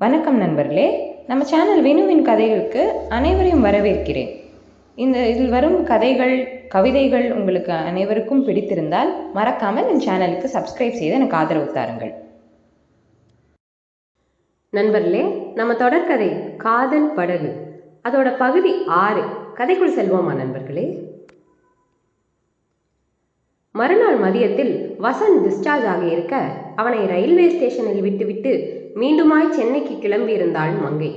வணக்கம் நண்பர்களே. நம்ம சேனல் வினுவின் கதைகளுக்கு அனைவரையும் வரவேற்கிறேன். இந்த இதில் வரும் கதைகள் கவிதைகள் உங்களுக்கு அனைவருக்கும் பிடித்திருந்தால் மறக்காமல் என் சேனலுக்கு சப்ஸ்கிரைப் செய்து எனக்கு ஆதரவு தாருங்கள். நண்பர்களே நம்ம தொடர்கதை காதல் படகு. அதோட பகுதி ஆறு. கதைக்குள் செல்வோமா நண்பர்களே? மறுநாள் மதியத்தில் வசந்த் டிஸ்சார்ஜ் ஆகியிருக்க அவனை ரயில்வே ஸ்டேஷனில் விட்டுவிட்டு மீண்டுமாய் சென்னைக்கு கிளம்பியிருந்தாள் மங்கை.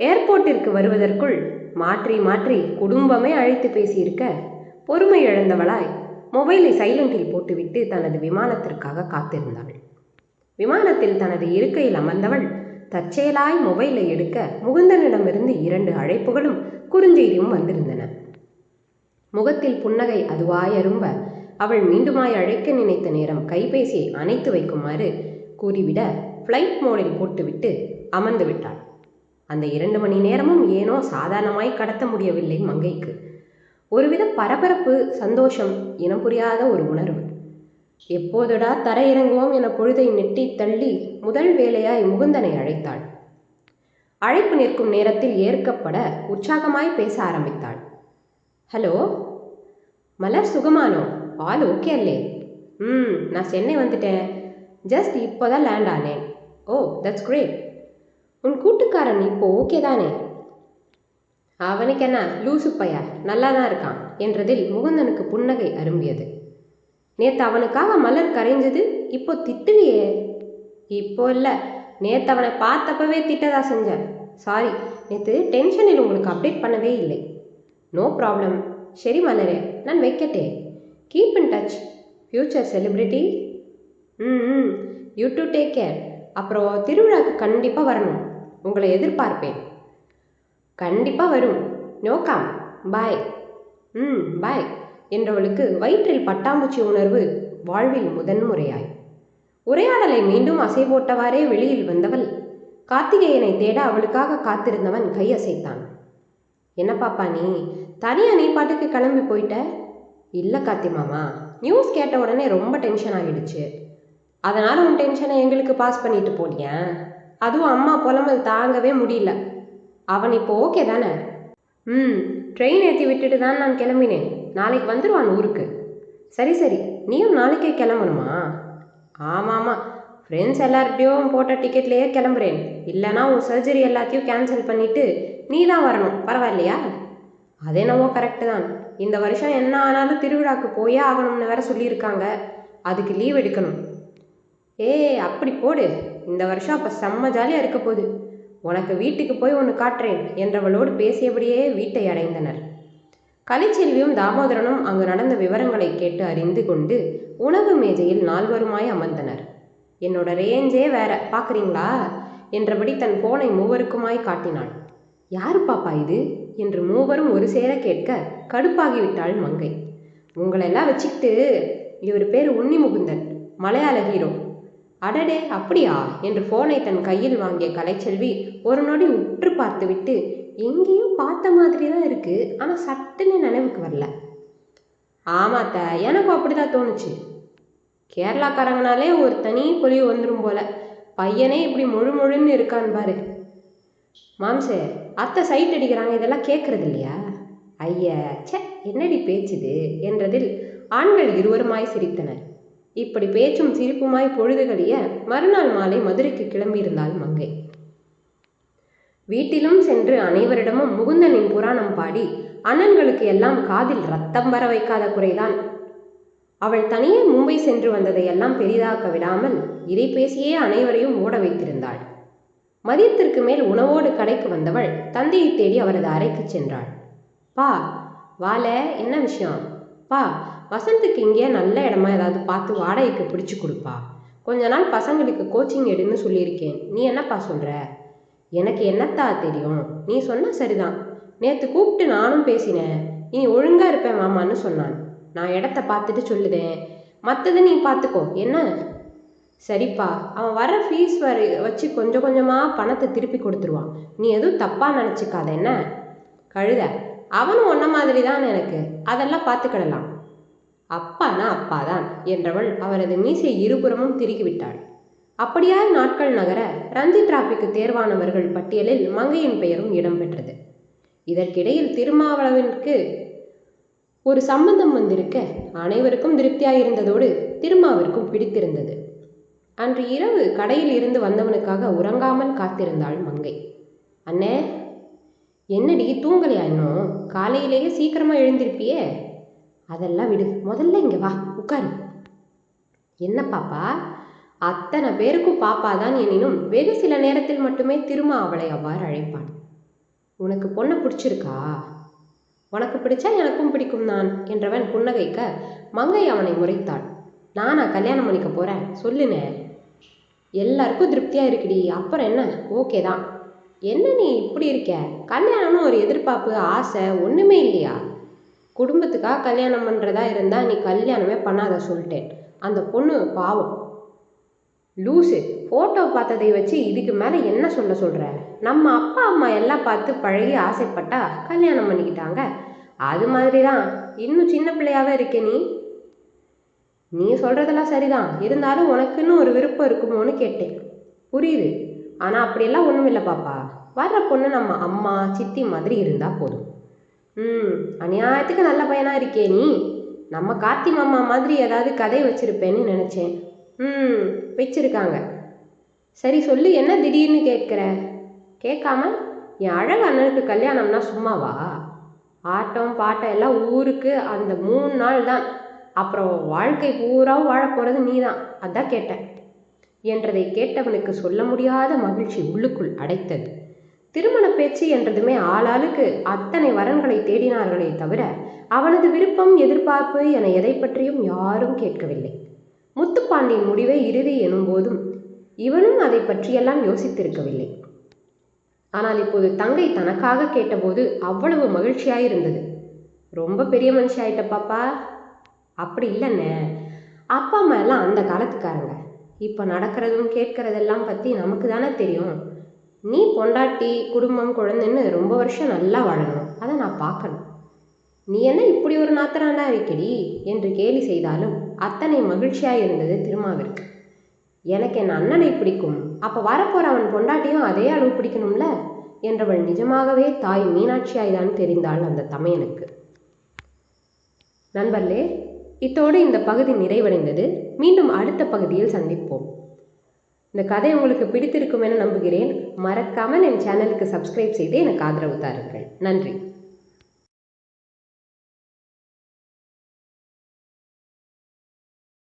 ஏர்போர்ட்டிற்கு வருவதற்குள் மாற்றி மாற்றி குடும்பமே அழைத்து பேசியிருக்க பொறுமை இழந்தவளாய் மொபைலை சைலண்டில் போட்டுவிட்டு தனது விமானத்திற்காக காத்திருந்தாள். விமானத்தில் தனது இருக்கையில் அமர்ந்தவள் தற்செயலாய் மொபைலை எடுக்க முகுந்தனிடமிருந்து இரண்டு அழைப்புகளும் குறுஞ்செய்தியும் வந்திருந்தன. முகத்தில் புன்னகை அதுவாய் அரும்ப அவள் மீண்டுமாய் அழைக்க நினைத்த நேரம் கைபேசியை அணைத்து வைக்குமாறு கூறிவிட ஃப்ளைட் மோடில் போட்டுவிட்டு அமர்ந்து விட்டாள். அந்த இரண்டு மணி நேரமும் ஏனோ சாதாரணமாய் கடத்த முடியவில்லை மங்கைக்கு. ஒருவித பரபரப்பு சந்தோஷம் இனம் புரியாத ஒரு உணர்வு. எப்போதுடா தரையிறங்குவோம் என பொழுதை நெட்டி தள்ளி முதல் வேலையாய் முகுந்தனை அழைத்தாள். அழைப்பு நிற்கும் நேரத்தில் ஏற்கப்பட உற்சாகமாய் பேச ஆரம்பித்தாள். ஹலோ மலர் சுகமானோ? ஆல் ஓகே அல்லே? ம் நான் சென்னை வந்துட்டேன். ஜஸ்ட் இப்போதான் லேண்ட் ஆனேன். ஓ தட்ஸ் கிரேட் உன் கூட்டுக்காரன் இப்போ ஓகே தானே? அவனுக்கு என்ன லூசு பையா நல்லா தான் இருக்கான் என்றதில் முகுந்தனுக்கு புன்னகை அரும்பியது. நேத்து அவனுக்காக மலர் கரைஞ்சது இப்போ திட்டுவியே இப்போ இல்லை நேத்து அவனை பார்த்தப்பவே திட்டதா செஞ்சேன் சாரி நேற்று டென்ஷனில் உங்களுக்கு அப்டேட் பண்ணவே இல்லை. நோ ப்ராப்ளம் சரி மலரே நான் வைக்கட்டே. Keep in touch future celebrity hmm hmm you to take care அப்புறம் திருவிழாக்கு கண்டிப்பாக வரணும். உங்களை எதிர்பார்ப்பேன். கண்டிப்பாக வரும். நோக்காம் பாய் ம் பாய் என்றவளுக்கு வயிற்றில் பட்டாம்பூச்சி உணர்வு வாழ்வில் முதன்முறையாய். உரையாடலை மீண்டும் அசை போட்டவாறே வெளியில் வந்தவள் கார்த்திகேயனை தேட அவளுக்காக காத்திருந்தவன் கையசைத்தான் என்ன பாப்பா நீ? தனியாக நீ பாட்டுக்கு கிளம்பி போயிட்ட? இல்லை கார்த்தி மாமா. நியூஸ் கேட்ட உடனே ரொம்ப டென்ஷன் ஆகிடுச்சு அதனால் உன் டென்ஷனை எங்களுக்கு பாஸ் பண்ணிட்டு போனியா? அதுவும் அம்மா புலம்பல் தாங்கவே முடியல. அவன் இப்போ ஓகே தானே? ம் ட்ரெயின் ஏற்றி விட்டுட்டு தான் நான் கிளம்பினேன். நாளைக்கு வந்துடுவான் ஊருக்கு. சரி சரி. நீயும் நாளைக்கே கிளம்பணுமா? ஆமாம் ஆமாம் ஃப்ரெண்ட்ஸ் எல்லார்கிட்டையும் போட்ட டிக்கெட்லேயே கிளம்புறேன். இல்லைனா உன் சர்ஜரி எல்லாத்தையும் கேன்சல் பண்ணிவிட்டு நீ தான் வரணும். பரவாயில்லையா? அதேனவோ கரெக்டு தான். இந்த வருஷம் என்ன ஆனாலும் திருவிழாக்கு போயே ஆகணும்னு வேற சொல்லியிருக்காங்க. அதுக்கு லீவ் எடுக்கணும். ஏய் அப்படி போடு. இந்த வருஷம் அப்போ செம்ம ஜாலியாக இருக்க போகுது. உனக்கு வீட்டுக்கு போய் ஒன்று காட்டுறேன் என்றவளோடு பேசியபடியே வீட்டை அடைந்தனர். கலைச்செல்வியும் தாமோதரனும் அங்கு நடந்த விவரங்களை கேட்டு அறிந்து கொண்டு உணவு மேஜையில் நால்வருமாய் அமர்ந்தனர். என்னோட ரேஞ்சே வேற பார்க்குறீங்களா என்றபடி தன் போனை மூவருக்குமாய் காட்டினாள் யாரு பாப்பா இது? என்று மூவரும் ஒரு சேர கேட்க கடுப்பாகிவிட்டாள் மங்கை. உங்களெல்லாம் வச்சுக்கிட்டு இவர் பேர் உன்னி முகுந்தன் மலையாள ஹீரோ அடடே அப்படியா? என்று போனை தன் கையில் வாங்கிய கலைச்செல்வி ஒரு நொடி உற்று பார்த்துவிட்டு எங்கேயும் பார்த்த மாதிரி தான் இருக்கு ஆனால் சட்டுன்னு நினைவுக்கு வரல. ஆமாத்த எனக்கும் அப்படிதான் தோணுச்சு. கேரளாக்காரங்கனாலே ஒரு தனி பொலிவு வந்துடும் போல. பையனே இப்படி முழு முழுன்னு இருக்கான் பாரு. மாம்சே அத்தை சைட் அடிக்கிறாங்க இதெல்லாம் கேட்கறது இல்லையா? ஐய ச்சே என்னடி பேச்சுது என்றதில் ஆண்கள் இருவருமாய் சிரித்தனர். இப்படி பேச்சும் சிரிப்புமாய் பொழுதுகளிய மறுநாள் மாலை மதுரைக்கு கிளம்பியிருந்தாள் மங்கை. வீட்டிலும் சென்று அனைவரிடமும் முகுந்தனின் புராணம் பாடி அண்ணன்களுக்கு எல்லாம் காதில் ரத்தம் வர வைக்காத குறைதான். அவள் தனியே மும்பை சென்று வந்ததை எல்லாம் பெரிதாக்க விடாமல் இதை பேசியே அனைவரையும் ஓட வைத்திருந்தாள். மதியத்திற்கு மேல் உணவோடு கடைக்கு வந்தவள் தந்தையை தேடி அவரது அறைக்கு சென்றாள். பா வால என்ன விஷயம்? பா வசந்துக்கு இங்கேயே நல்ல இடமா ஏதாவது பார்த்து வாடகைக்கு பிடிச்சு கொடுப்பா. கொஞ்ச நாள் பசங்களுக்கு கோச்சிங் எடுன்னு சொல்லியிருக்கேன். நீ என்னப்பா சொல்கிற எனக்கு என்னத்தா தெரியும்? நீ சொன்ன சரிதான். நேற்று கூப்பிட்டு நானும் பேசினேன். இனி ஒழுங்காக இருப்பேன் மாமான்னு சொன்னான். நான் இடத்த பார்த்துட்டு சொல்லுதேன். மற்றதை நீ பார்த்துக்கோ. என்ன? சரிப்பா. அவன் வர ஃபீஸ் வர வச்சு கொஞ்சம் கொஞ்சமாக பணத்தை திருப்பி கொடுத்துருவான். நீ எதுவும் தப்பாக நினச்சிக்காத என்ன? கழுத. அவனும் ஒன்ன மாதிரி தான் எனக்கு. அதெல்லாம் பார்த்துக்கிடலாம். அப்பானா அப்பாதான் என்றவள் அவரது மீசை இருபுறமும் திருகிவிட்டாள். அப்படியாய் நாட்கள் நகர ரஞ்சி டிராபிக்கு தேர்வானவர்கள் பட்டியலில் மங்கையின் பெயரும் இடம்பெற்றது இதற்கிடையில் திருமாவளவனுக்கு ஒரு சம்பந்தம் வந்திருக்க அனைவருக்கும் திருப்தியாயிருந்ததோடு திருமாவிற்கும் பிடித்திருந்தது. அன்று இரவு கடையில் இருந்து வந்தவனுக்காக உறங்காமல் காத்திருந்தாள் மங்கை. அண்ணே என்னடி தூங்கலையா இன்னும்? காலையிலேயே சீக்கிரமா எழுந்திருப்பியே? அதெல்லாம் விடு. முதல்ல இங்கே வா உட்காரு. என்ன பாப்பா? அத்தனை பேருக்கும் பாப்பா தான் எனினும் வெகு சில நேரத்தில் மட்டுமே திரும்ப அவளை அவ்வாறு அழைப்பான் உனக்கு பொண்ணை பிடிச்சிருக்கா? உனக்கு பிடிச்சா எனக்கும் பிடிக்கும் நான் என்றவன் புன்னகைக்க மங்கை அவனை முறைத்தாள். நானா கல்யாணம் பண்ணிக்க போகிறேன் சொல்லுனே. எல்லாருக்கும் திருப்தியாக இருக்குடி அப்புறம் என்ன? ஓகே தான். என்ன நீ இப்படி இருக்க? கல்யாணம்னு ஒரு எதிர்பார்ப்பு ஆசை ஒன்றுமே இல்லையா? குடும்பத்துக்காக கல்யாணம் பண்ணுறதா இருந்தால் நீ கல்யாணமே பண்ணாத சொல்லிட்டேன். அந்த பொண்ணு பாவம். லூசு. ஃபோட்டோ பார்த்ததை வச்சு இதுக்கு மேலே என்ன சொல்ல சொல்கிற நம்ம அப்பா அம்மா எல்லாம் பார்த்து பழகி ஆசைப்பட்டா கல்யாணம் பண்ணிக்கிட்டாங்க. அது மாதிரி தான் இன்னும் சின்ன பிள்ளையாவே இருக்க நீ. நீ சொல்கிறதெல்லாம் சரிதான். இருந்தாலும் உனக்குன்னு ஒரு விருப்பம் இருக்குமோன்னு கேட்டேன். புரியுது. ஆனால் அப்படியெல்லாம் ஒன்றும் இல்லை பாப்பா. வர்ற பொண்ணு நம்ம அம்மா சித்தி மாதிரி இருந்தால் போதும். ம் அநியாயத்துக்கு நல்ல பையனாக இருக்கே நீ. நம்ம கார்த்தி மாமா மாதிரி ஏதாவது கதை வச்சிருப்பேன்னு நினச்சேன். ம் வச்சிருக்காங்க. சரி சொல்லு என்ன திடீர்னு கேட்குற? கேட்காம என் அழகு அண்ணனுக்கு கல்யாணம்னா சும்மாவா? ஆட்டம் பாட்டம் எல்லாம் ஊருக்கு அந்த மூணு நாள் தான். அப்புறம் வாழ்க்கை பூரா வாழ போகிறது நீ தான் அதான் கேட்டேன். என்றதை கேட்டவனுக்கு சொல்ல முடியாத மகிழ்ச்சி உள்ளுக்குள் அடைத்தது. திருமண பேச்சு என்றதுமே ஆளாளுக்கு அத்தனை வரன்களை தேடினார்களே தவிர அவனது விருப்பம் எதிர்பார்ப்பு என எதை பற்றியும் யாரும் கேட்கவில்லை. முத்துப்பாண்டியின் முடிவை இறுதி எனும்போதும் இவனும் அதை பற்றியெல்லாம் யோசித்திருக்கவில்லை. ஆனால் இப்போது தங்கை தனக்காக கேட்டபோது அவ்வளவு மகிழ்ச்சியாயிருந்தது. ரொம்ப பெரிய மனுஷி ஆயிட்ட பாப்பா. அப்படி இல்லைண்ணே. அப்பா அம்மா எல்லாம் அந்த காலத்துக்காரங்க. இப்போ நடக்கிறதும் கேட்கறதெல்லாம் பற்றி நமக்கு தானே தெரியும். நீ பொண்டாட்டி குடும்பம் குழந்தைன்னு ரொம்ப வருஷம் நல்லா வாழணும். அதை நான் பார்க்கணும். நீ என்ன இப்படி ஒரு நாத்தனாண்டா இருக்கடி? என்று கேலி செய்தாலும் அத்தனை மகிழ்ச்சியாக இருந்தது திருமாவிற்கு. எனக்கு என் அண்ணனை பிடிக்கும். அப்போ வரப்போற அவன் பொண்டாட்டியும் அதே அளவு பிடிக்கணும்ல? என்றவள் நிஜமாகவே தாய் மீனாட்சியாய்தான் தெரிந்தாள் அந்த தமையனுக்கு. நண்பர்களே இத்தோடு இந்த பகுதி நிறைவடைந்தது. மீண்டும் அடுத்த பகுதியில் சந்திப்போம். இந்த கதை உங்களுக்கு பிடித்திருக்கும் என நம்புகிறேன். மறக்காமல் என் சேனலுக்கு சப்ஸ்கிரைப் செய்து எனக்கு ஆதரவு தாருங்கள். நன்றி.